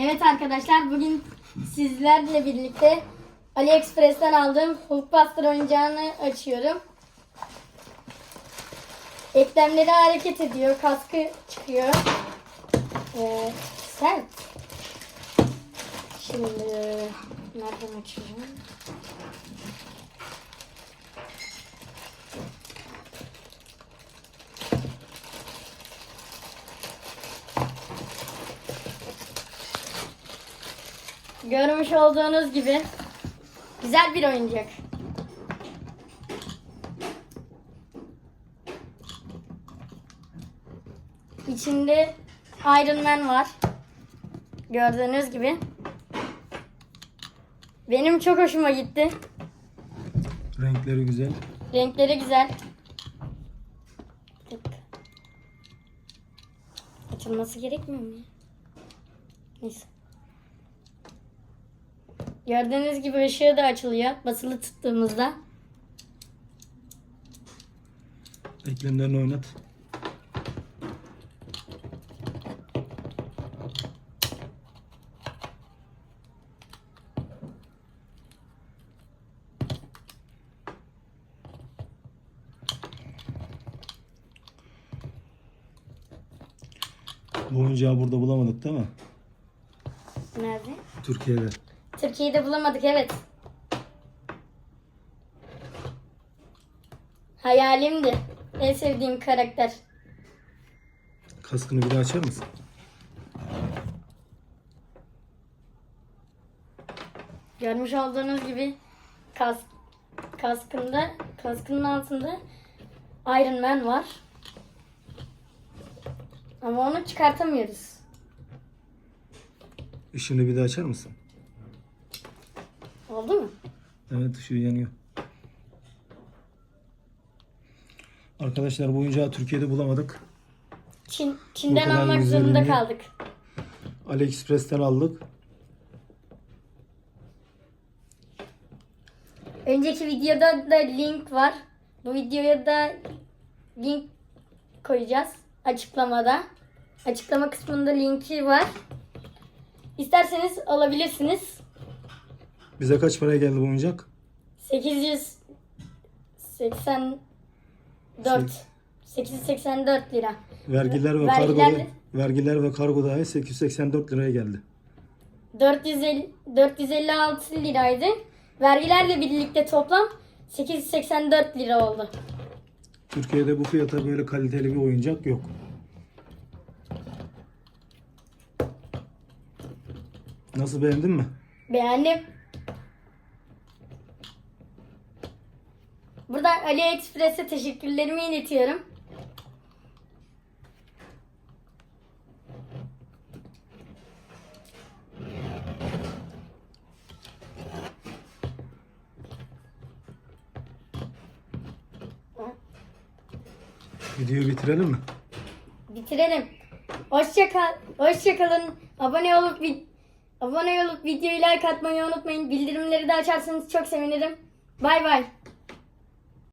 Evet arkadaşlar bugün sizlerle birlikte AliExpress'ten aldığım Hulkbuster oyuncağını açıyorum. Eklemleri hareket ediyor, kaskı çıkıyor. Ee, sert. Şimdi nereden açıyorum? Görmüş olduğunuz gibi güzel bir oyuncak. İçinde Iron Man var. Gördüğünüz gibi. Benim çok hoşuma gitti. Renkleri güzel. Renkleri güzel. Açılması gerekmiyor mu? Neyse. Gördüğünüz gibi ışığı da açılıyor basılı tuttuğumuzda. Eklemlerini oynat. Bu oyuncağı burada bulamadık değil mi? Nerede? Türkiye'de. Türkiye'de bulamadık evet. Hayalimdi. En sevdiğim karakter. Kaskını bir daha açar mısın? Görmüş olduğunuz gibi kask, kaskında, kaskının altında Iron Man var. Ama onu çıkartamıyoruz. Işığını bir daha açar mısın? Oldu mu? Evet ışığı yanıyor. Arkadaşlar bu oyuncağı Türkiye'de bulamadık. Çin, Çin'den kadar almak zorunda kaldık. AliExpress'ten aldık. Önceki videoda da link var. Bu videoya da link koyacağız açıklamada. Açıklama kısmında linki var. İsterseniz alabilirsiniz. Bize kaç paraya geldi bu oyuncak? 884 884 lira. Vergiler ve Vergiler- kargo vergiler ve kargo dahil 884 liraya geldi. 450 456 liraydı. Vergilerle birlikte toplam 884 lira oldu. Türkiye'de bu fiyata böyle kaliteli bir oyuncak yok. Nasıl beğendin mi? Beğendim. Buradan AliExpress'e teşekkürlerimi iletiyorum. Videoyu bitirelim mi? Bitirelim. Hoşça kal. Hoşça kalın. Abone olup abone olup videoyu like atmayı unutmayın. Bildirimleri de açarsanız çok sevinirim. Bay bay.